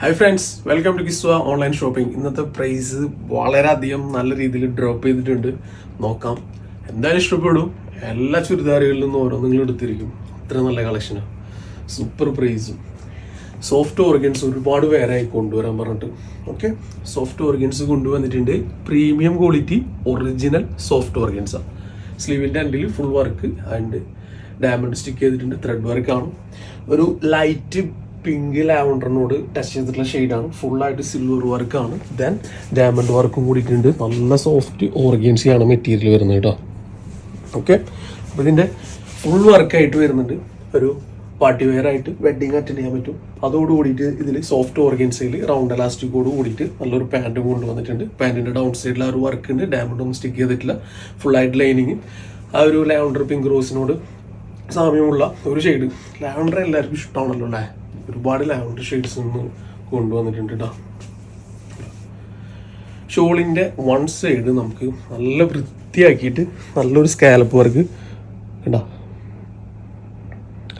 Hi friends welcome to Kiswa online shopping ഇന്നത്തെ price വളരെയധികം നല്ല രീതിയിൽ ഡ്രോപ്പ് ചെയ്തിട്ടുണ്ട്. നോക്കാം. എന്തായാലും ഇഷ്ടപ്പെടും. എല്ലാ ചുരിദാറുകളിൽ നിന്നും ഓരോ നിങ്ങൾ എടുത്തിരിക്കും. അത്ര നല്ല കളക്ഷനാണ് സൂപ്പർ പ്രൈസും സോഫ്റ്റ് ഓർഗൻസ് ഒരുപാട് പേരായി കൊണ്ടുവരാൻ പറഞ്ഞിട്ട്. ഓക്കെ സോഫ്റ്റ് ഓർഗൻസ് കൊണ്ടുവന്നിട്ടുണ്ട്. പ്രീമിയം ക്വാളിറ്റി ഒറിജിനൽ സോഫ്റ്റ് ഓർഗൻസാണ് സ്ലീവിന്റെ until full work and diamond stick ചെയ്തിട്ടുണ്ട്. ത്രെഡ് വർക്കാണ് ഒരു ലൈറ്റ് പിങ്ക് ലാവണ്ടറിനോട് ടച്ച് ചെയ്തിട്ടുള്ള ഷെയ്ഡാണ് ഫുള്ളായിട്ട് സിൽവർ വർക്കാണ് ദെൻ ഡയമണ്ട് വർക്കും കൂടിയിട്ടുണ്ട്. നല്ല സോഫ്റ്റ് ഓർഗൻസി ആണ് മെറ്റീരിയൽ വരുന്നത് കേട്ടോ. ഓക്കെ അപ്പോൾ ഇതിന്റെ ഫുൾ വർക്കായിട്ട് വരുന്നുണ്ട്. ഒരു പാർട്ടി വെയർ ആയിട്ട് വെഡിങ് അറ്റൻഡ് ചെയ്യാൻ പറ്റും. അതോട് കൂടിയിട്ട് ഇതിൽ സോഫ്റ്റ് ഓർഗൻസയിൽ റൗണ്ട് എലാസ്റ്റിക്കോട് കൂടിയിട്ട് നല്ലൊരു പാന്റും കൊണ്ടുവന്നിട്ടുണ്ട്. പാന്റിന്റെ ഡൗൺ സൈഡിൽ ആ ഒരു വർക്ക് ഉണ്ട്. ഡയമണ്ട് ഒന്നും സ്റ്റിക്ക് ചെയ്തിട്ടില്ല. ഫുള്ളായിട്ട് ലൈനിങ് ആ ഒരു ലാവണ്ടർ പിങ്ക് റോസിനോട് സാമ്യമുള്ള ഒരു ഷെയ്ഡ് ലാവണ്ടർ എല്ലാവർക്കും ഇഷ്ടമാണല്ലോ അല്ലേ? ഒരുപാട് ലാവൻഡർ ഷെയ്ഡ്സ് നിന്ന് കൊണ്ടുവന്നിട്ടുണ്ട് കേട്ടോ ഷോളിന്റെ വൺ സൈഡ് നമുക്ക് നല്ല വൃത്തിയാക്കിയിട്ട് നല്ലൊരു സ്കാലപ്പ് വർക്ക് കണ്ടോ.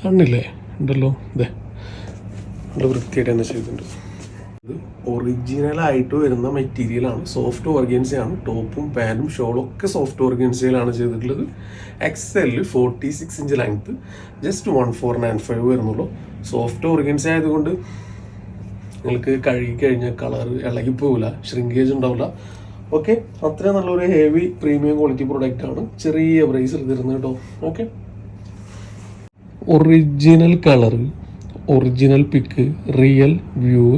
കണ്ടില്ലേ ഉണ്ടല്ലോ. ഇതേ നല്ല വൃത്തിയായിട്ട് തന്നെ ചെയ്തിട്ടുണ്ട്. ഇത് ഒറിജിനൽ ആയിട്ട് വരുന്ന മെറ്റീരിയലാണ് സോഫ്റ്റ് ഓർഗൻസയാണ് ടോപ്പും പാനും ഷോളും ഒക്കെ സോഫ്റ്റ് ഓർഗൻസിയിലാണ് ചെയ്തിട്ടുള്ളത്. X XL forty six inch length just one four nine five വരുന്നുള്ളൂ. സോഫ്റ്റ് ഓർഗൻസ ആയതുകൊണ്ട് നിങ്ങൾക്ക് കഴുകി കഴിഞ്ഞാൽ കളർ ഇളകി പോകില്ല ഷ്രിങ്കേജ് ഉണ്ടാവില്ല. ഓക്കെ അത്രയും നല്ലൊരു ഹെവി പ്രീമിയം ക്വാളിറ്റി പ്രൊഡക്റ്റ് ആണ്. ചെറിയ പ്രൈസിൽ തരുന്നത് കേട്ടോ. Okay original colour original pic real view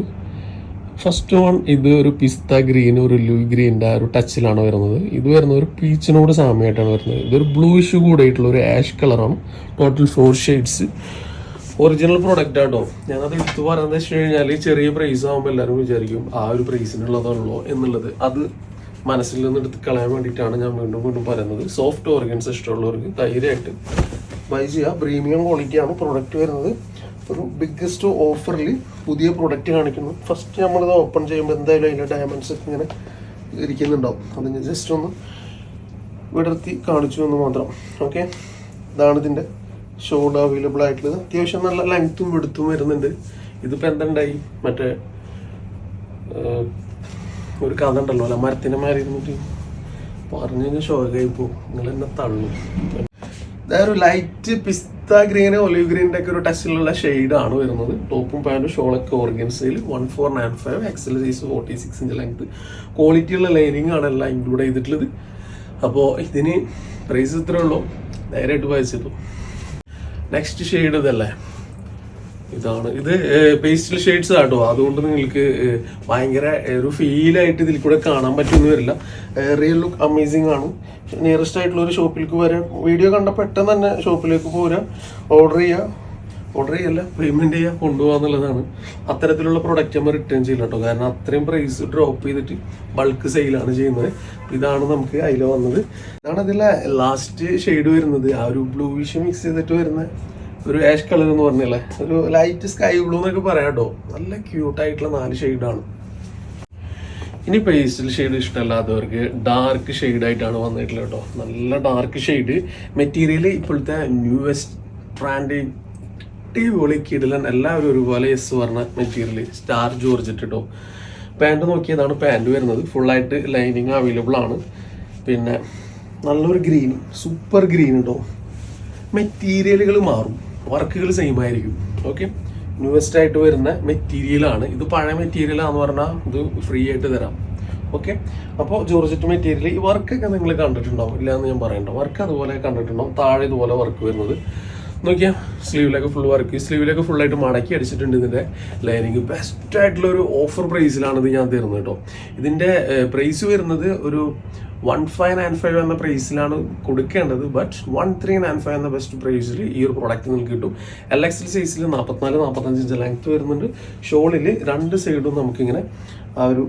first one ഇത് ഒരു പിസ്ത ഗ്രീൻ ഒരു ലൂ ഗ്രീന്റെ ആ ഒരു ടച്ചിലാണ് വരുന്നത്. ഇത് വരുന്ന ഒരു പീച്ചിനോട് സാമ്യമായിട്ടാണ് വരുന്നത്. ഇതൊരു ബ്ലൂയിഷ് കൂടിയിട്ടുള്ള ഒരു ആഷ് കളറാണ് total four shades original product ആട്ടോ. ഞാനത് എടുത്തു പറയുന്നത് വെച്ച് കഴിഞ്ഞാൽ ചെറിയ പ്രൈസ് ആകുമ്പോൾ എല്ലാവരും വിചാരിക്കും ആ ഒരു പ്രൈസിനുള്ളതാണല്ലോ എന്നുള്ളത്. അത് മനസ്സിൽ നിന്ന് എടുത്ത് കളയാൻ വേണ്ടിയിട്ടാണ് ഞാൻ വീണ്ടും വീണ്ടും പറയുന്നത്. സോഫ്റ്റ് ഓർഗൻസ് ഇഷ്ടമുള്ളവർക്ക് ധൈര്യമായിട്ട് ബൈ ചെയ്യുക. പ്രീമിയം ക്വാളിറ്റിയാണ് പ്രോഡക്റ്റ് വരുന്നത്. ഒരു ബിഗ്ഗസ്റ്റ് ഓഫറിൽ പുതിയ പ്രൊഡക്റ്റ് കാണിക്കുന്നു. ഫസ്റ്റ് നമ്മളിത് ഓപ്പൺ ചെയ്യുമ്പോൾ എന്തായാലും അതിന്റെ ഡയമണ്ട്സ് ഒക്കെ ഇങ്ങനെ ഇരിക്കുന്നുണ്ടാവും. ഞാൻ ജസ്റ്റ് ഒന്ന് വിടർത്തി കാണിച്ചു എന്ന് മാത്രം. ഓക്കെ ഇതാണ് ഇതിന്റെ ഷോൾ അവൈലബിൾ ആയിട്ടുള്ളത്. അത്യാവശ്യം നല്ല ലെങ്ത്തും വെടുത്തും വരുന്നുണ്ട്. ഇതിപ്പോൾ എന്തുണ്ടായി? മറ്റേ ഒരു കഥ ഉണ്ടല്ലോ അല്ല? മരത്തിനെ മാറി ഇരുന്നിട്ട് പറഞ്ഞു കഴിഞ്ഞാൽ ഷോകായി നിങ്ങൾ എന്നെ തള്ളും. ഇതൊരു ലൈറ്റ് പിസ്ത ഗ്രീൻ ഒലിവ് ഗ്രീന്റെ ഒക്കെ ഒരു ടച്ചിലുള്ള ആണ് വരുന്നത്. ടോപ്പും പാന്റും ഷോളൊക്കെ ഓർഗൻസയിൽ one four nine five XL size forty six inch length ക്വാളിറ്റിയുള്ള ലൈനിങ് ആണ് എല്ലാം ഇൻക്ലൂഡ് ചെയ്തിട്ടുള്ളത്. അപ്പോൾ ഇതിന് പ്രൈസ് ഇത്രയേ ഉള്ളൂ. നേരായിട്ട് വായിച്ചിട്ടു നെക്സ്റ്റ് ഷെയ്ഡ് ഇതല്ലേ? ഇതാണ്. ഇത് പേസ്റ്റൽ ഷെയ്ഡ്സ് ആട്ടോ. അതുകൊണ്ട് നിങ്ങൾക്ക് ഭയങ്കര ഒരു ഫീലായിട്ട് ഇതിൽ കൂടെ കാണാൻ പറ്റുമെന്ന് വരില്ല. റിയൽ ലുക്ക് അമേസിങ് ആണ്. നിയറസ്റ്റ് ആയിട്ടുള്ള ഒരു ഷോപ്പിലേക്ക് വരാം. വീഡിയോ കണ്ട പെട്ടെന്ന് തന്നെ ഷോപ്പിലേക്ക് പോരാ. ഓർഡർ ചെയ്യുക ഓർഡർ ചെയ്യല്ല പേയ്മെന്റ് ചെയ്യുക കൊണ്ടുപോകാന്നുള്ളതാണ് അത്തരത്തിലുള്ള പ്രൊഡക്റ്റ് നമ്മൾ റിട്ടേൺ ചെയ്യില്ല കേട്ടോ കാരണം അത്രയും പ്രൈസ് ഡ്രോപ്പ് ചെയ്തിട്ട് ബൾക്ക് സെയിലാണ് ചെയ്യുന്നത്. ഇതാണ് നമുക്ക് അതിൽ വന്നത്. ഇതാണ് അതിലെ ലാസ്റ്റ് ഷെയ്ഡ് വരുന്നത്. ആ ഒരു ബ്ലൂവിഷ് മിക്സ് ചെയ്തിട്ട് വരുന്ന ഒരു ആഷ് കളർ എന്ന് പറഞ്ഞല്ലേ? ഒരു ലൈറ്റ് സ്കൈ ബ്ലൂ എന്നൊക്കെ പറയാം കേട്ടോ നല്ല ക്യൂട്ട് ആയിട്ടുള്ള നാല് ഷെയ്ഡാണ് ഇനി പേസ്റ്റൽ ഷെയ്ഡ് ഇഷ്ടമല്ലാത്തവർക്ക് ഡാർക്ക് ഷെയ്ഡ് ആയിട്ടാണ് വന്നിട്ടുള്ളത് കേട്ടോ നല്ല ഡാർക്ക് ഷെയ്ഡ് മെറ്റീരിയൽ ഇപ്പോഴത്തെ ന്യൂവസ്റ്റ് ബ്രാൻഡ് അടിപൊളി കിടിലൻ എല്ലാവരും ഒരുപോലെ എസ് പറഞ്ഞ മെറ്റീരിയൽ സ്റ്റാർ ജോർജ് ഇട്ടിട്ടോ. പാന്റ് നോക്കിയതാണ് പാന്റ് വരുന്നത്. ഫുള്ളായിട്ട് ലൈനിങ് അവൈലബിൾ ആണ്. പിന്നെ നല്ലൊരു ഗ്രീൻ സൂപ്പർ ഗ്രീൻ കേട്ടോ മെറ്റീരിയലുകൾ മാറും. വർക്കുകൾ സെയിം ആയിരിക്കും. ഓക്കെ ന്യൂവസ്റ്റ് ആയിട്ട് വരുന്ന മെറ്റീരിയലാണ് ഇത് പഴയ മെറ്റീരിയലാന്ന് പറഞ്ഞാൽ ഇത് ഫ്രീ ആയിട്ട് തരാം. ഓക്കെ അപ്പോൾ ജോർജറ്റ് മെറ്റീരിയൽ ഈ വർക്കൊക്കെ നിങ്ങൾ കണ്ടിട്ടുണ്ടാവും. ഇല്ലയെന്ന് ഞാൻ പറയണ്ട. വർക്ക് അതുപോലെ കണ്ടിട്ടുണ്ടാവും. താഴെ ഇതുപോലെ വർക്ക് വരുന്നത്. നോക്കിയാൽ സ്ലീവിലൊക്കെ ഫുൾ വർക്ക് സ്ലീവിലൊക്കെ ഫുള്ളായിട്ട് മടക്കി അടിച്ചിട്ടുണ്ട് ഇതിന്റെ ലൈനിങ് ബെസ്റ്റ് ആയിട്ടുള്ള ഒരു ഓഫർ പ്രൈസിലാണ് ഇത് ഞാൻ തരുന്നത് കേട്ടോ. ഇതിന്റെ പ്രൈസ് വരുന്നത് ഒരു വൺ ഫൈവ് നയൻ ഫൈവ് എന്ന പ്രൈസിലാണ് കൊടുക്കേണ്ടത്. But one three nine five എന്ന ബെസ്റ്റ് പ്രൈസിൽ ഈ ഒരു പ്രോഡക്റ്റ് നിങ്ങൾക്ക് കിട്ടും. എൽ എക്സ് എൽ സൈസിൽ നാൽപ്പത്തിനാല് നാൽപ്പത്തഞ്ച് ഇഞ്ച് ലെങ്ത് വരുന്നുണ്ട്. ഷോളിൽ രണ്ട് സൈഡും നമുക്കിങ്ങനെ ആ ഒരു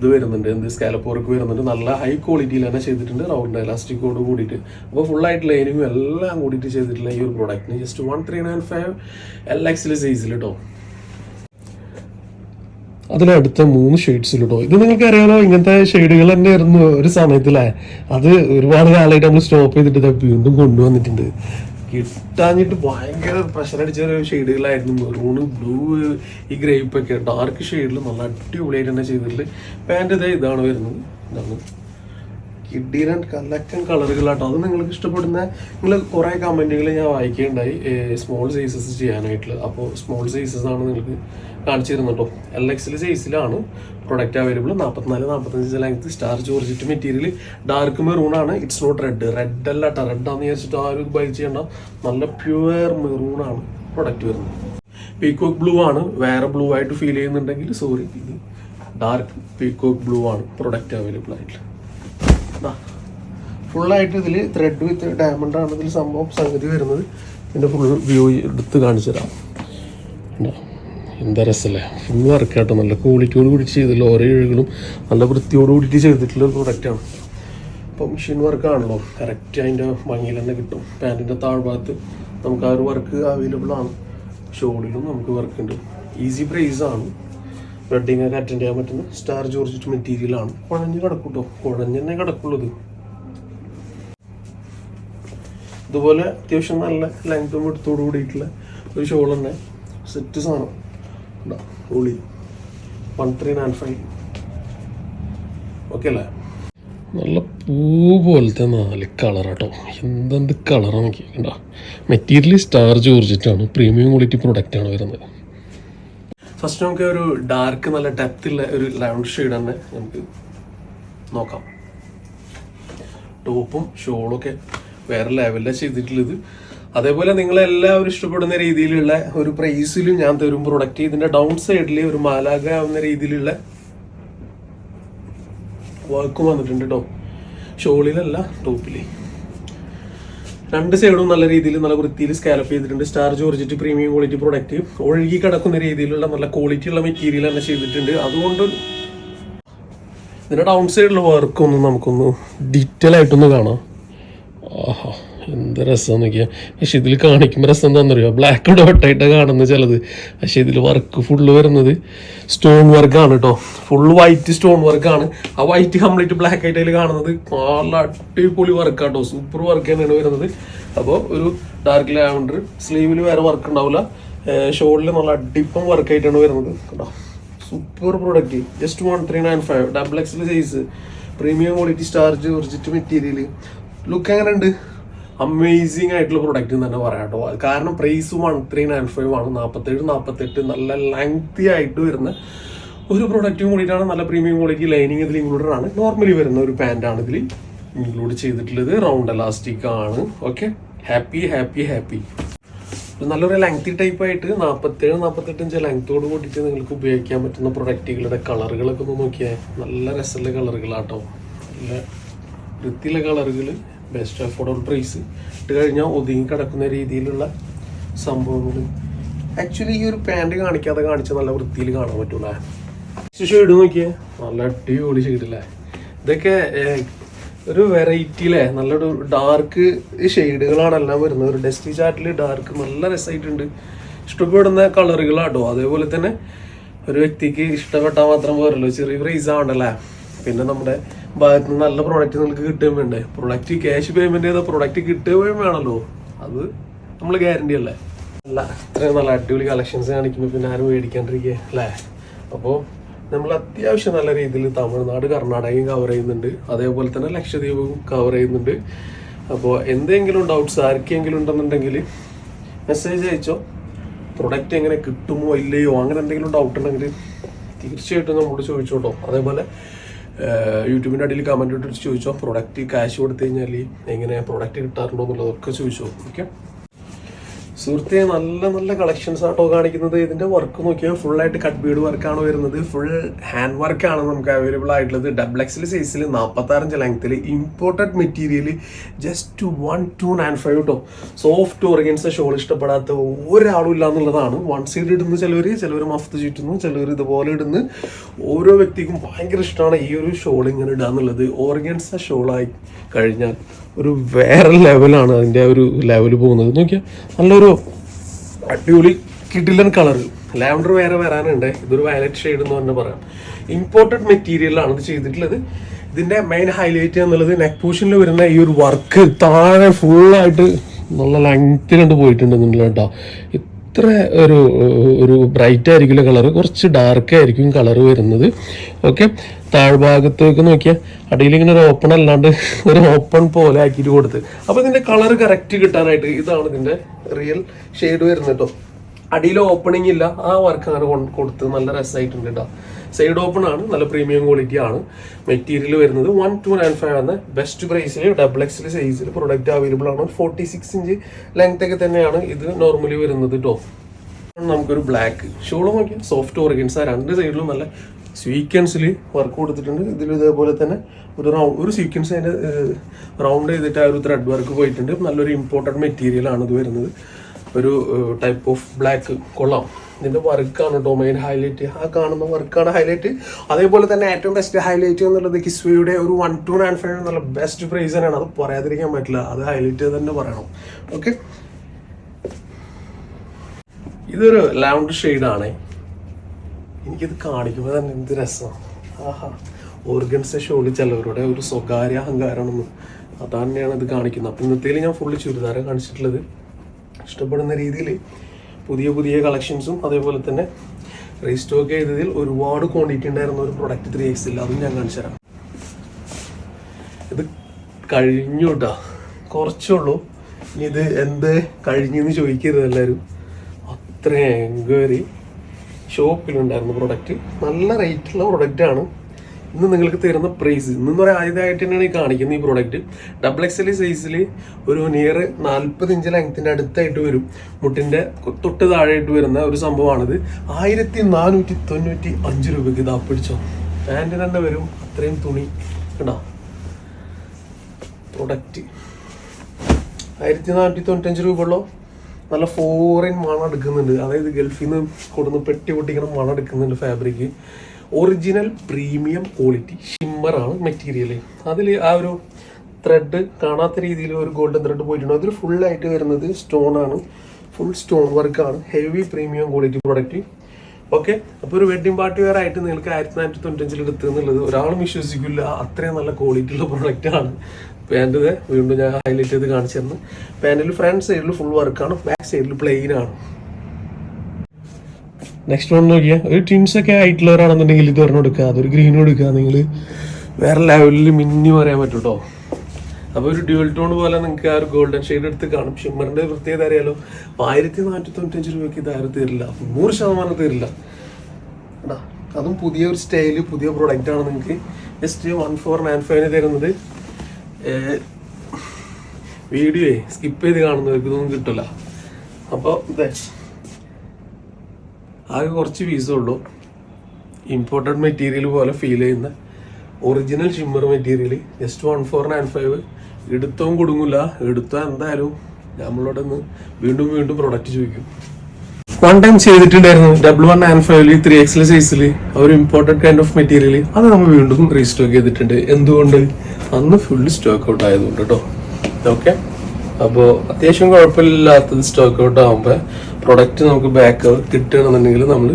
ഇത് വരുന്നുണ്ട്. എന്ത് സ്കാലപ്പ് വർക്ക് വരുന്നുണ്ട്. നല്ല ഹൈ ക്വാളിറ്റിയിൽ തന്നെ ചെയ്തിട്ടുണ്ട് റൗണ്ട് എലാസ്റ്റിക്കോട് കൂടിയിട്ട്. അപ്പോൾ ഫുള്ളായിട്ട് ലൈനിങ്ങും എല്ലാം കൂടിയിട്ട് ചെയ്തിട്ടുള്ള ഈ ഒരു പ്രോഡക്റ്റിന് just one three nine five L എക്സിൽ സൈസിൽ കേട്ടോ അതിലടുത്ത മൂന്ന് ഷെയ്ഡ്സിൽ കേട്ടോ ഇത് നിങ്ങൾക്ക് അറിയാലോ ഇങ്ങനത്തെ ഷെയ്ഡുകൾ തന്നെ ആയിരുന്നു ഒരു സമയത്തില്ലേ അത് ഒരുപാട് കാലമായിട്ട് നമ്മൾ സ്റ്റോപ്പ് ചെയ്തിട്ട് വീണ്ടും കൊണ്ടുവന്നിട്ടുണ്ട്. കിട്ടാഞ്ഞിട്ട് ഭയങ്കര പ്രഷർ അടിച്ച ഷെയ്ഡുകളായിരുന്നു മെറൂണ് ബ്ലൂ ഈ ഗ്രേപ്പൊക്കെ ഡാർക്ക് ഷെയ്ഡിൽ നല്ല അടിപൊളിയായിട്ട് തന്നെ ചെയ്തിട്ടുള്ളത് പാന്റ് ഇതേ ഇതാണ് വരുന്നത്. ഇതാണ്. കിഡീരൻ കലക്കൻ കളറുകളാട്ടോ അത് നിങ്ങൾക്ക് ഇഷ്ടപ്പെടുന്ന നിങ്ങൾ കുറേ കമന്റുകൾ ഞാൻ വായിക്കുകയുണ്ടായി സ്മോൾ സൈസസ് ചെയ്യാനായിട്ടുള്ള അപ്പോൾ സ്മോൾ സൈസസ് ആണ് നിങ്ങൾക്ക് കാണിച്ചു തരുന്നത് കേട്ടോ എൽ എക്സിൽ സൈസിലാണ് പ്രൊഡക്റ്റ് അവൈലബിൾ നാൽപ്പത്തിനാല് നാൽപ്പത്തഞ്ച് length star georgette material dark maroon ആണ്. ഇറ്റ്സ് നോട്ട് റെഡ് റെഡ് അല്ല കേട്ടോ റെഡ് ആണെന്ന് വിചാരിച്ചിട്ട് ആരും ബൈ ചെയ്യണ്ട. നല്ല പ്യുവർ മെറൂൺ ആണ് പ്രൊഡക്റ്റ് വരുന്നത്. പീക്കോക്ക് ബ്ലൂ ആണ്. വേറെ ബ്ലൂ ആയിട്ട് ഫീൽ ചെയ്യുന്നുണ്ടെങ്കിൽ സോറി ഇത് ഡാർക്ക് പീക്കോക്ക് ബ്ലൂ ആണ് പ്രൊഡക്റ്റ് അവൈലബിൾ ആയിട്ടുള്ളത് ഫുള്ളായിട്ട് ഇതിൽ ത്രെഡ് വിത്ത് ഡയമണ്ട് ആണ് ഇതിൽ സംഭവം സംഗതി വരുന്നത്. ഇതിന്റെ ഫുൾ വ്യൂ എടുത്ത് കാണിച്ചു തരാം? എന്താ രസമല്ലേ ഫുൾ വർക്കായിട്ട് നല്ല ക്വാളിറ്റിയോട് കൂടി ചെയ്തില്ല ഓരോ ഇഴകളും നല്ല വൃത്തിയോട് കൂടിയിട്ട് ചെയ്തിട്ടുള്ള ഒരു പ്രൊഡക്റ്റാണ് അപ്പോൾ മെഷീൻ വർക്കാണല്ലോ കറക്റ്റ് അതിന്റെ ഭംഗിയിൽ തന്നെ കിട്ടും. പാന്റിന്റെ താഴ്ഭാഗത്ത് നമുക്ക് ആ ഒരു വർക്ക് അവൈലബിൾ ആണ്. ഷോളിലും നമുക്ക് വർക്ക് ഉണ്ട്. ഈസി പ്രൈസ് വെഡിങ് ഒക്കെ അറ്റൻഡ് ചെയ്യാൻ പറ്റുന്ന സ്റ്റാർ ജോർജിറ്റ് മെറ്റീരിയലാണ് കുഴഞ്ഞ് കിടക്കൂട്ടോ. കേട്ടോ കുഴഞ്ഞ് തന്നെ കിടക്കുള്ളൂ ഇത്. ഇതുപോലെ അത്യാവശ്യം നല്ല ലെങ്തും എടുത്തോട് കൂടിയിട്ടുള്ള ഒരു ഷോൾ തന്നെ. സെറ്റ് സാധനം. ഉള്ളി one three nine five okay അല്ലേ? നല്ല പൂ പോലത്തെ നാല് കളറാട്ടോ എന്തെന്ത് കളറാണ് നോക്കി മെറ്റീരിയൽ സ്റ്റാർ ജോർജിറ്റാണ് പ്രീമിയം ക്വാളിറ്റി പ്രൊഡക്റ്റ് ആണ് വരുന്നത്. ഫസ്റ്റ് നമുക്ക് ഒരു ഡാർക്ക് നല്ല ഡെപ്ത് ഉള്ള ഒരു ലൗണ്ട് ഷെയ്ഡ് തന്നെ നമുക്ക് നോക്കാം. ടോപ്പും ഷോളും ഒക്കെ വേറെ ലെവലിലാണ് ചെയ്തിട്ടുള്ളത്. അതേപോലെ നിങ്ങൾ എല്ലാവരും ഇഷ്ടപ്പെടുന്ന രീതിയിലുള്ള ഒരു പ്രൈസിലും ഞാൻ തരും പ്രൊഡക്റ്റ് ഇതിന്റെ ഡൗൺ സൈഡിൽ ഒരു മാലാഗ്രാവുന്ന രീതിയിലുള്ള വർക്കും വന്നിട്ടുണ്ട് കേട്ടോ ഷോളിലല്ല ടോപ്പിൽ. രണ്ട് സൈഡും നല്ല രീതിയിൽ നല്ല വൃത്തിയിൽ സ്കാലപ്പ് ചെയ്തിട്ടുണ്ട്. Star georgette premium quality product ഒഴുകി കിടക്കുന്ന രീതിയിലുള്ള നല്ല ക്വാളിറ്റി ഉള്ള മെറ്റീരിയൽ തന്നെ ചെയ്തിട്ടുണ്ട്. അതുകൊണ്ട് ഇതിന്റെ ഡൗൺ സൈഡിലുള്ള വർക്കൊന്നും നമുക്കൊന്ന് ഡീറ്റെയിൽ ആയിട്ടൊന്ന് കാണാം. ആഹാ. എന്ത് രസം നോക്കിയാൽ പക്ഷെ ഇതിൽ കാണിക്കുമ്പോൾ രസം എന്താണെന്നറിയോ ബ്ലാക്ക് ഡോട്ടായിട്ട് കാണുന്നത് ചിലത്. പക്ഷേ ഇതിൽ വർക്ക് ഫുള്ള് വരുന്നത് സ്റ്റോൺ വർക്കാണ് കേട്ടോ ഫുള്ള് വൈറ്റ് സ്റ്റോൺ വർക്കാണ് ആ വൈറ്റ് കംപ്ലീറ്റ് ബ്ലാക്ക് ആയിട്ട് അതിൽ കാണുന്നത് നല്ല അടിപൊളി വർക്കാട്ടോ സൂപ്പർ വർക്ക് തന്നെയാണ് വരുന്നത്. അപ്പോൾ ഒരു ഡാർക്ക് ലാവൻഡർ സ്ലീവിൽ വേറെ വർക്ക് ഉണ്ടാവില്ല ഷോളിൽ നല്ല അടിപ്പം വർക്കായിട്ടാണ് വരുന്നത് കേട്ടോ. Super product just one three nine five double എക്സിൽ size premium quality star georgette material look എങ്ങനെ ഉണ്ട് അമേസിങ് ആയിട്ടുള്ള പ്രൊഡക്റ്റ് എന്ന് തന്നെ പറയാം കേട്ടോ. കാരണം price one three nine five ആണ്. നാൽപ്പത്തേഴ് നാൽപ്പത്തെട്ട് നല്ല ലെങ്തി ആയിട്ട് വരുന്ന ഒരു പ്രൊഡക്റ്റും കൂടിയിട്ടാണ്. നല്ല പ്രീമിയം ക്വാളിറ്റി ലൈനിങ് ഇതിൽ ഇൻക്ലൂഡഡ് ആണ്. നോർമലി വരുന്ന ഒരു പാന്റാണ് ഇതിൽ ഇൻക്ലൂഡ് ചെയ്തിട്ടുള്ളത്. റൗണ്ട് എലാസ്റ്റിക് ആണ്. ഓക്കെ ഹാപ്പി ഹാപ്പി ഹാപ്പി നല്ലൊരു ലെങ്തി ടൈപ്പ് ആയിട്ട് നാൽപ്പത്തേഴ് ഇഞ്ച് ലെങ്ത്തോട് കൂടിയിട്ട് നിങ്ങൾക്ക് ഉപയോഗിക്കാൻ പറ്റുന്ന പ്രൊഡക്റ്റുകളുടെ കളറുകളൊക്കെ ഒന്ന് നോക്കിയാൽ നല്ല രസമുള്ള കളറുകളാട്ടോ നല്ല വൃത്തിയുള്ള കളറുകൾ ബെസ്റ്റ് അഫോർഡബിൾ പ്രൈസ് ഇട്ട് കഴിഞ്ഞാൽ ഒതുങ്ങി കിടക്കുന്ന രീതിയിലുള്ള സംഭവങ്ങൾ ആക്ച്വലി ഈ ഒരു പാന്റ് കാണിക്കാതെ കാണിച്ചാൽ നല്ല വൃത്തിയിൽ കാണാൻ പറ്റൂലേ. ഷെയ്ഡ് നോക്കിയേ. നല്ല അടിപൊളി ഷെയ്ഡല്ലേ ഇതൊക്കെ ഒരു വെറൈറ്റിയിലെ നല്ലൊരു ഡാർക്ക് ഷെയ്ഡുകളാണെല്ലാം വരുന്നത്. ഒരു ഡെസ്റ്റി ചാറ്റിൽ ഡാർക്ക് നല്ല രസമായിട്ടുണ്ട് ഇഷ്ടപ്പെടുന്ന കളറുകളാട്ടോ. അതേപോലെ തന്നെ ഒരു വ്യക്തിക്ക് ഇഷ്ടപ്പെട്ടാൽ മാത്രം പോരല്ലോ. ചെറിയ പ്രൈസ് ആവണ്ടല്ലേ? പിന്നെ നമ്മുടെ ഭാഗത്ത് നിന്ന് നല്ല പ്രോഡക്റ്റ് നിങ്ങൾക്ക് കിട്ടുകയും വേണ്ടേ? പ്രൊഡക്റ്റ് ക്യാഷ് പേയ്മെന്റ് ചെയ്ത പ്രൊഡക്റ്റ് കിട്ടുകയും വേണമല്ലോ അത് നമ്മൾ ഗ്യാരണ്ടി അല്ലേ? അല്ല ഇത്രയും നല്ല അടിപൊളി കളക്ഷൻസ് കാണിക്കുമ്പോൾ പിന്നെ ആരും മേടിക്കാണ്ടിരിക്കുക അല്ലേ? അപ്പോൾ നമ്മൾ അത്യാവശ്യം നല്ല രീതിയിൽ തമിഴ്നാട് കർണാടകയും കവർ ചെയ്യുന്നുണ്ട്. അതേപോലെ തന്നെ ലക്ഷദ്വീപും കവർ ചെയ്യുന്നുണ്ട്. അപ്പോൾ എന്തെങ്കിലും ഡൗട്ട്സ് ആർക്കെങ്കിലും ഉണ്ടെന്നുണ്ടെങ്കിൽ മെസ്സേജ് അയച്ചോ. പ്രൊഡക്റ്റ് എങ്ങനെ കിട്ടുമോ ഇല്ലയോ അങ്ങനെ എന്തെങ്കിലും ഡൗട്ട് ഉണ്ടെങ്കിൽ തീർച്ചയായിട്ടും നമ്മോട് ചോദിച്ചോട്ടോ. അതേപോലെ യൂട്യൂബിന്റെ അടിയിൽ കമന്റ് ഇട്ടിട്ട് ചോദിച്ചോ? പ്രൊഡക്റ്റ് ക്യാഷ് കൊടുത്തു കഴിഞ്ഞാൽ എങ്ങനെ പ്രൊഡക്റ്റ് കിട്ടാറുണ്ടോ എന്നുള്ളതൊക്കെ ചോദിച്ചോ? ഓക്കെ സുഹൃത്തെ നല്ല നല്ല കളക്ഷൻസ് ആട്ടോ കാണിക്കുന്നത്. ഇതിന്റെ വർക്ക് നോക്കിയാൽ ഫുൾ ആയിട്ട് കട്ട് ബീഡ് വർക്കാണ് വരുന്നത്. ഫുൾ ഹാൻഡ് വർക്ക് ആണ് നമുക്ക് അവൈലബിൾ ആയിട്ടുള്ളത്. ഡബിൾ എക്സിൽ സൈസിൽ നാൽപ്പത്താറഞ്ച് ലെങ്ത്തിൽ imported material just one two nine five കേട്ടോ സോഫ്റ്റ് ഓർഗൻസ് ഷോൾ ഇഷ്ടപ്പെടാത്ത ഒരാളും ഇല്ല എന്നുള്ളതാണ് വൺ സൈഡ് ഇടുന്നു ചിലവർ ചിലവർ മഫ്ത് ചുറ്റുന്നു ചിലവർ ഇതുപോലെ ഇടുന്നു. ഓരോ വ്യക്തിക്കും ഭയങ്കര ഇഷ്ടമാണ് ഈ ഒരു ഷോൾ ഇങ്ങനെ ഇടുക എന്നുള്ളത് ഓർഗൻസ ഷോളായി കഴിഞ്ഞാൽ ഒരു വേറെ ലെവലാണ് അതിന്റെ ഒരു ലെവൽ പോകുന്നത്. നോക്കിയാൽ നല്ലൊരു അടിപൊളി കിഡിലൻ കളർ ലാവൻഡർ വേറെ വരാനുണ്ട്. ഇതൊരു വയലറ്റ് ഷെയ്ഡ് എന്ന് തന്നെ പറയാം. ഇമ്പോർട്ടന്റ് മെറ്റീരിയലാണ് ഇത് ചെയ്തിട്ടുള്ളത്. ഇതിന്റെ മെയിൻ ഹൈലൈറ്റ് എന്നുള്ളത് നെക്ക് പോഷനിൽ വരുന്ന ഈ ഒരു വർക്ക് താഴെ ഫുള്ളായിട്ട് നല്ല ലെങ്ത്തിലുണ്ട് പോയിട്ടുണ്ട് നിങ്ങൾ കേട്ടോ. ഇത്ര ഒരു ഒരു ബ്രൈറ്റ് ആയിരിക്കില്ല കളർ കുറച്ച് ഡാർക്ക് ആയിരിക്കും കളർ വരുന്നത്. ഓക്കെ താഴ്ഭാഗത്തേക്ക് നോക്കിയാൽ അടിയിൽ ഇങ്ങനെ ഒരു ഓപ്പൺ അല്ലാണ്ട് ഒരു ഓപ്പൺ പോലെ ആക്കിയിട്ട് കൊടുത്ത്. അപ്പോൾ ഇതിന്റെ കളർ കറക്റ്റ് കിട്ടാനായിട്ട് ഇതാണ് ഇതിന്റെ റിയൽ ഷെയ്ഡ് വരുന്നത് കേട്ടോ അടിയിൽ ഓപ്പണിംഗ് ഇല്ല. ആ വർക്ക് അങ്ങനെ കൊടുത്ത് നല്ല രസമായിട്ടുണ്ട് കേട്ടോ സൈഡ് ഓപ്പൺ ആണ് നല്ല പ്രീമിയം ക്വാളിറ്റി ആണ്. മെറ്റീരിയൽ വരുന്നത് വൺ ടു നയൻ ഫൈവ് ആണ്. ബെസ്റ്റ് പ്രൈസിൽ ഡബിൾ എക്സിൽ സൈസിൽ പ്രൊഡക്റ്റ് അവൈലബിൾ ആണ്. ഫോർട്ടി സിക്സ് ഇഞ്ച് ലെങ്ത് ഒക്കെ തന്നെയാണ് ഇത് നോർമലി വരുന്നത് കേട്ടോ നമുക്കൊരു ബ്ലാക്ക് ഷോൾ നോക്കിയാൽ സോഫ്റ്റ് ഓർഗൻസ് രണ്ട് സൈഡിലും നല്ല സ്വീക്വൻസിൽ വർക്ക് കൊടുത്തിട്ടുണ്ട്. ഇതിൽ ഇതേപോലെ തന്നെ ഒരു റൗണ്ട് ഒരു സീക്വൻസ് അതിന്റെ റൗണ്ട് ചെയ്തിട്ട് ആ ഒരു ത്രെഡ് വർക്ക് പോയിട്ടുണ്ട്. നല്ലൊരു ഇമ്പോർട്ടന്റ് മെറ്റീരിയൽ ആണ് ഇത് വരുന്നത്. ഒരു ടൈപ്പ് ഓഫ് ബ്ലാക്ക് കൊള്ളാം. ഇതിന്റെ വർക്കാണ് കേട്ടോ മെയിൻ ഹൈലൈറ്റ് ആ കാണുന്ന വർക്കാണ് ഹൈലൈറ്റ് അതേപോലെ തന്നെ ഏറ്റവും ബെസ്റ്റ് ഹൈലൈറ്റ് എന്നുള്ളത് കിസ്വയുടെ ഒരു വൺ ടു നയൻ ഫൈവ് എന്നുള്ള ബെസ്റ്റ് പ്രൈസ് തന്നെയാണ്. അത് പറയാതിരിക്കാൻ പറ്റില്ല. അത് ഹൈലൈറ്റ് തന്നെ പറയണം. ഓക്കെ ഇതൊരു ലൗണ്ട് ഷെയ്ഡാണേ എനിക്കിത് കാണിക്കുമ്പോൾ തന്നെ എന്ത് രസമാണ് ആഹാ. ഓർഗൻസ് ഷോളി ചിലവരുടെ ഒരു സ്വകാര്യ അഹങ്കാരമാണെന്ന് അതാണ് ഇത് കാണിക്കുന്നത്. അപ്പം ഇന്നത്തേൽ ഞാൻ ഫുള്ള് ചുരിദാരം കാണിച്ചിട്ടുള്ളത്. ഇഷ്ടപ്പെടുന്ന രീതിയിൽ പുതിയ പുതിയ കളക്ഷൻസും അതേപോലെ തന്നെ റീസ്റ്റോക്ക് ചെയ്തതിൽ ഒരുപാട് ക്വാണ്ടിറ്റി ഉണ്ടായിരുന്ന ഒരു പ്രൊഡക്റ്റ് ത്രീ എക്സ് ഇല്ല. അതും ഞാൻ കാണിച്ചു തരാം. ഇത് കഴിഞ്ഞു കേട്ടാ കുറച്ചുള്ളൂ ഇനി ഇത് എന്ത് കഴിഞ്ഞെന്ന് ചോദിക്കരുത് എല്ലാവരും. അത്രയും എൻക്വയറി ഷോപ്പിലുണ്ടായിരുന്ന പ്രൊഡക്റ്റ് നല്ല റേറ്റുള്ള പ്രൊഡക്റ്റാണ് ഇന്ന് നിങ്ങൾക്ക് തരുന്ന പ്രൈസ് ഇന്ന് പറയാൻ ആദ്യമായിട്ട് തന്നെയാണ് ഈ കാണിക്കുന്ന ഈ പ്രോഡക്റ്റ് ഡബിൾ എക്സ് എൽ സൈസിൽ ഒരു നിയർ നാൽപ്പത് ഇഞ്ച് ലെങ്ത്തിന്റെ അടുത്തായിട്ട് വരും. മുട്ടിന്റെ തൊട്ട് താഴെയായിട്ട് വരുന്ന ഒരു സംഭവമാണിത്. ആയിരത്തി നാനൂറ്റി തൊണ്ണൂറ്റി അഞ്ച് രൂപയ്ക്ക് ഇതാ പിടിച്ചോ. പാന്റ് തന്നെ വരും. അത്രയും തുണി. കണ്ടോ? പ്രൊഡക്റ്റ് ആയിരത്തി നാനൂറ്റി തൊണ്ണൂറ്റഞ്ച് രൂപ ഉള്ളൂ നല്ല ഫോറിൻ മണം എടുക്കുന്നുണ്ട്. അതായത് ഗൾഫിൽ നിന്ന് കൊടുന്ന് പെട്ടി പൊട്ടിക്കണം മണം എടുക്കുന്നുണ്ട് ഫാബ്രിക് ഒറിജിനൽ പ്രീമിയം ക്വാളിറ്റി ഷിമ്മറാണ് മെറ്റീരിയൽ അതിൽ ആ ഒരു ത്രെഡ് കാണാത്ത രീതിയിൽ ഒരു ഗോൾഡൻ ത്രെഡ് പോയിട്ടുണ്ട്. അതിൽ ഫുൾ ആയിട്ട് വരുന്നത് സ്റ്റോൺ ആണ്. ഫുൾ സ്റ്റോൺ വർക്കാണ് heavy premium quality product okay അപ്പോൾ ഒരു വെഡിങ് പാർട്ടി വെയർ ആയിട്ട് നിങ്ങൾക്ക് ആയിരത്തി തൊള്ളായിരത്തി തൊണ്ണൂറ്റഞ്ചിൽ എടുത്തു എന്നുള്ളത് ഒരാളും വിശ്വസിക്കില്ല. അത്രയും നല്ല ക്വാളിറ്റി ഉള്ള പ്രൊഡക്റ്റ് ആണ്. പാന്റ് വീണ്ടും ഞാൻ ഹൈലൈറ്റ് ചെയ്ത് കാണിച്ചു തരുന്നു. പാന്റിൽ ഫ്രണ്ട് സൈഡിൽ ഫുൾ വർക്കാണ് ബാക്ക് സൈഡിൽ പ്ലെയിൻ ആണ്. നെക്സ്റ്റ് വൺ നോക്കിയാൽ ഒരു ടിൻസ് ഒക്കെ ആയിട്ടുള്ളവരാണെന്നുണ്ടെങ്കിൽ ഇത് ഒരെണ്ണം എടുക്കുക അതൊരു ഗ്രീൻ എടുക്കുക നിങ്ങൾ വേറെ ലെവലിൽ മിന്നി പറയാൻ പറ്റും കേട്ടോ അപ്പോൾ ഒരു ഡ്യുവൽ ടോൺ പോലെ നിങ്ങൾക്ക് ആ ഒരു ഗോൾഡൻ ഷെയ്ഡ് എടുത്ത് കാണും. ഷിമ്മറിന്റെ പ്രത്യേകത അറിയാലോ. ആയിരത്തി നാനൂറ്റി തൊണ്ണൂറ്റഞ്ച് രൂപയ്ക്ക് ഇത് ആരും തരില്ല. നൂറ് ശതമാനം തരില്ല. അതും പുതിയ ഒരു സ്റ്റൈൽ പുതിയ പ്രോഡക്റ്റ് ആണ് നിങ്ങൾക്ക് ജസ്റ്റ് വൺ ഫോർ നയൻ ഫൈവിന് തരുന്നത്. വീഡിയോയെ സ്കിപ്പ് ചെയ്ത് കാണുന്നവർക്ക് ഇതൊന്നും കിട്ടില്ല അപ്പോൾ ഇതേ ആകെ കുറച്ച് പീസേ ഉള്ളൂ. ഇമ്പോർട്ടഡ് മെറ്റീരിയൽ പോലെ ഫീൽ ചെയ്യുന്ന original shimmer material just one four nine five എടുത്തവും കൊടുങ്ങില്ല. എടുത്താൽ എന്തായാലും നമ്മളോട് ഒന്ന് വീണ്ടും വീണ്ടും പ്രൊഡക്റ്റ് ചോദിക്കും. വൺ ടൈം ചെയ്തിട്ടുണ്ടായിരുന്നു. ഡബിൾ വൺ നയൻ ഫൈവിൽ ത്രീ എക്സൽ സൈസിൽ ഒരു ഇമ്പോർട്ടന്റ് കൈൻഡ് ഓഫ് മെറ്റീരിയൽ അത് നമ്മൾ വീണ്ടും റീസ്റ്റോക്ക് ചെയ്തിട്ടുണ്ട്. എന്തുകൊണ്ട്? അന്ന് ഫുൾ സ്റ്റോക്ക് ഔട്ട് ആയതുകൊണ്ട് കേട്ടോ ഓക്കെ അപ്പോൾ അത്യാവശ്യം കുഴപ്പമില്ലാത്തത് സ്റ്റോക്ക് ഔട്ട് ആകുമ്പോൾ പ്രൊഡക്റ്റ് നമുക്ക് ബാക്ക് കിട്ടുകയാണെന്നുണ്ടെങ്കിൽ നമ്മൾ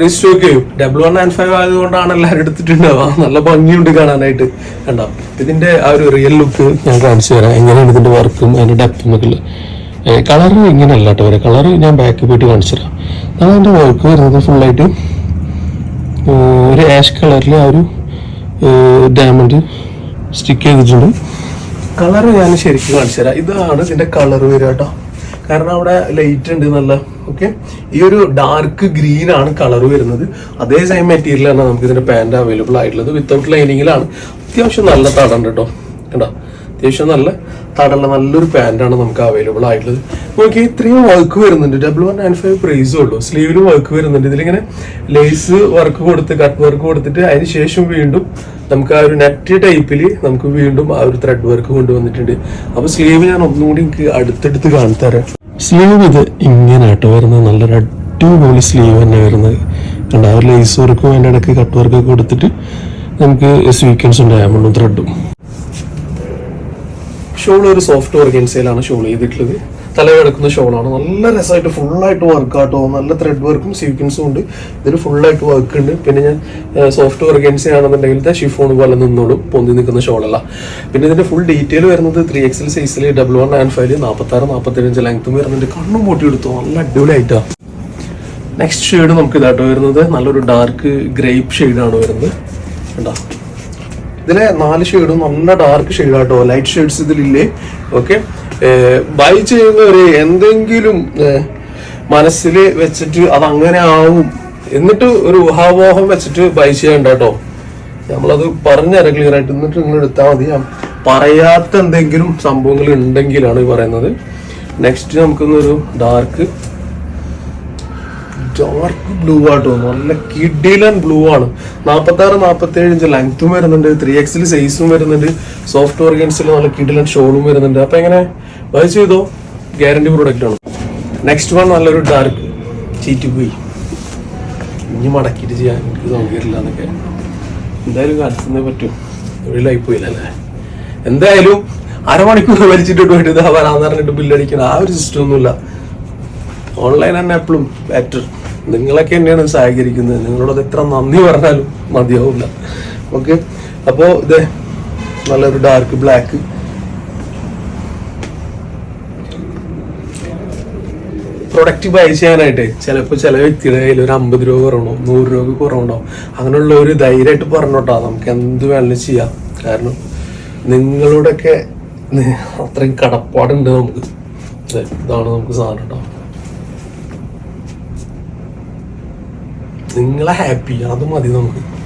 റീസ്റ്റോക്ക് ചെയ്യും. ഡബിൾ വൺ നയൻ ഫൈവ് ആയതുകൊണ്ടാണ് എല്ലാവരും എടുത്തിട്ടുണ്ടാവുക. നല്ല ഭംഗിയുണ്ട് കാണാനായിട്ട്. കണ്ടോ? ഇതിന്റെ ആ ഒരു റിയൽ ലുക്ക് ഞാൻ കാണിച്ചു തരാം. എങ്ങനെയാണ് ഇതിന്റെ വർക്കും അതിന്റെ ഡെപ്തും ഒക്കെ കളർ ഇങ്ങനെയല്ല കേട്ടോ വരെ. കളർ ഞാൻ ബാക്ക് പോയിട്ട് കാണിച്ചു തരാം. അതാണ് അതിന്റെ വർക്ക് വരുന്നത് ഫുള്ളായിട്ട് ഒരു ആഷ് കളറിൽ ആ ഒരു ഡയമണ്ട് സ്റ്റിക്ക് ചെയ്തിട്ടുണ്ട്. കളർ ഞാൻ ശരിക്കും കാണിച്ചു തരാം. ഇതാണ് ഇതിന്റെ കളർ വരിക കേട്ടോ. കാരണം അവിടെ ലൈറ്റ് ഉണ്ട് നല്ല ഓക്കെ ഈ ഒരു ഡാർക്ക് ഗ്രീൻ ആണ് കളർ വരുന്നത്. അതേ സെയിം മെറ്റീരിയലാണ് നമുക്ക് ഇതിന്റെ പാന്റ് അവൈലബിൾ ആയിട്ടുള്ളത് വിത്തൗട്ട് ലൈനിങ്ങിലാണ് അത്യാവശ്യം നല്ല തടണ്ട് കേട്ടോ കേട്ടോ അത്യാവശ്യം നല്ല തടള്ള നല്ലൊരു പാന്റാണ് നമുക്ക് അവൈലബിൾ ആയിട്ടുള്ളത്. നോക്കി ഇത്രയും വർക്ക് വരുന്നുണ്ട്. ഡബിൾ വൺ നയൻ ഫൈവ് പ്രൈസും ഉള്ളൂ. സ്ലീവിലും വർക്ക് വരുന്നുണ്ട്. ഇതിലിങ്ങനെ ലേസ് വർക്ക് കൊടുത്ത് കട്ട് വർക്ക് കൊടുത്തിട്ട് അതിന് ശേഷം വീണ്ടും നമുക്ക് ആ ഒരു നെറ്റ് ടൈപ്പിൽ നമുക്ക് വീണ്ടും ആ ഒരു ത്രെഡ് വർക്ക് കൊണ്ടുവന്നിട്ടുണ്ട്. അപ്പൊ സ്ലീവ് ഞാൻ ഒന്നുകൂടി എനിക്ക് അടുത്തെടുത്ത് കാണിത്തരാം സ്ലീവ് ഇത് ഇങ്ങനെ ആട്ടോ വരുന്നത് നല്ലൊരു അടിപൊളി സ്ലീവ് തന്നെ വരുന്നത്. കണ്ട ആ ഒരു ലേസ് വർക്കും അതിന്റെ ഇടയ്ക്ക് കട്ട് വർക്കൊക്കെ കൊടുത്തിട്ട് നമുക്ക് സ്വീക്വൻസ് ഉണ്ട് ഡയമണ്ടും ത്രെഡും ഷോൾ ഒരു സോഫ്റ്റ് ഓർഗൻസയിലാണ് ഷോൾ ചെയ്തിട്ടുള്ളത്. തല ഷോൾ ഷോളാണ് നല്ല രസമായിട്ട് ഫുള്ളായിട്ട് വർക്ക് ആട്ടോ നല്ല ത്രെഡ് വർക്കും സീക്വൻസും ഉണ്ട്. ഇതിൽ ഫുള്ളായിട്ട് വർക്ക് ഉണ്ട്. പിന്നെ ഞാൻ സോഫ്റ്റ് ഓർഗൻസി ആണെന്നുണ്ടെങ്കിൽ ഷിഫോൺ പോലെ നിന്നോളും. പൊന്തി നിൽക്കുന്ന ഷോളല്ല പിന്നെ ഇതിന്റെ ഫുൾ ഡീറ്റെയിൽ വരുന്നത് ത്രീ എക്സൽ സൈസിൽ ഡബിൾ വൺ നയൻ ഫൈവ് നാൽപ്പത്തി ആറ് നാൽപ്പത്തി അഞ്ച് ലെങ്ത്തും വരുന്നുണ്ട്. കണ്ണും പൊട്ടി എടുത്തു. നല്ല അടിപൊളിയായിട്ടാ. നെക്സ്റ്റ് ഷെയ്ഡ് നമുക്ക് ഇതാട്ടോ വരുന്നത്. നല്ലൊരു ഡാർക്ക് ഗ്രേപ്പ് ഷെയ്ഡാണ് വരുന്നത്. കണ്ടോ? ഇതിലെ നാല് ഷെയ്ഡും നല്ല ഡാർക്ക് ഷെയ്ഡാട്ടോ ലൈറ്റ് ഷെയ്ഡ്സ് ഇതിലില്ലേ. ഓക്കെ ബൈ ചെയ്യുന്നവര് എന്തെങ്കിലും മനസ്സിൽ വെച്ചിട്ട് അത് അങ്ങനെ ആവും. എന്നിട്ട് ഒരു ഊഹാമോഹം വെച്ചിട്ട് ബൈ ചെയ്യണ്ട കേട്ടോ നമ്മളത് പറഞ്ഞുതരാം ക്ലിയർ ആയിട്ട്. എന്നിട്ട് നിങ്ങൾ എടുത്താൽ മതി. പറയാത്ത എന്തെങ്കിലും സംഭവങ്ങൾ ഉണ്ടെങ്കിലാണ് പറയുന്നത്. നെക്സ്റ്റ് നമുക്കൊന്നൊരു ഡാർക്ക് ഡാർക്ക് ബ്ലൂ ആട്ടോ നല്ല കിഡിലൻ ബ്ലൂ ആണ്. നാൽപ്പത്തി ആറ് നാൽപ്പത്തി ഏഴ് ഇഞ്ച് ലെങ്ത്തും വരുന്നുണ്ട് ത്രീ എക്സിൽ സൈസും വരുന്നുണ്ട്. സോഫ്റ്റ് ഓർഗൻസിൽ നല്ല കിഡിലൻ ഷോളും വരുന്നുണ്ട്. അപ്പൊ എങ്ങനെ? ബൈ ചെയ്തോ? ഗ്യാരണ്ടി പ്രോഡക്റ്റ് ആണ്. നെക്സ്റ്റ് വൺ നല്ലൊരു ഡാർക്ക് ചീറ്റ് പോയി. ഇനി മടക്കിയിട്ട് ചെയ്യാൻ എനിക്ക് നോക്കിയിട്ടില്ല എന്നൊക്കെ. എന്തായാലും കാലത്തുനിന്നേ പറ്റും. എവിടെയായി പോയില്ലല്ലേ എന്തായാലും അരമണിക്കൂർ വലിച്ചിട്ട് പോയിട്ട് ഇതാ വരാന്ന് പറഞ്ഞിട്ട് ബില്ലടിക്കണം ആ ഒരു സിസ്റ്റം ഒന്നുമില്ല. ഓൺലൈൻ തന്നെ എപ്പോഴും ബെറ്റർ നിങ്ങളൊക്കെ തന്നെയാണ് സഹകരിക്കുന്നത്. നിങ്ങളോട് എത്ര നന്ദി പറഞ്ഞാലും മതിയാവില്ല. ഓക്കെ അപ്പോ ഇത് നല്ലൊരു ഡാർക്ക് ബ്ലാക്ക് പ്രൊഡക്റ്റ് ബൈ ചെയ്യാനായിട്ട് ചിലപ്പോൾ ചില വ്യക്തിയുടെ കയ്യിൽ ഒരു അമ്പത് രൂപ കുറവുണ്ടാവും നൂറ് രൂപ കുറവുണ്ടാവും. അങ്ങനെയുള്ള ഒരു ധൈര്യമായിട്ട് പറഞ്ഞോട്ടോ നമുക്ക് എന്ത് വേണമെങ്കിലും ചെയ്യാം. കാരണം നിങ്ങളുടെയൊക്കെ നി- അത്രയും കടപ്പാടുണ്ട് നമുക്ക്. ഇതാണ് നമുക്ക് സാധനം കേട്ടോ. നിങ്ങളെ ഹാപ്പി അത് മതി നമുക്ക്.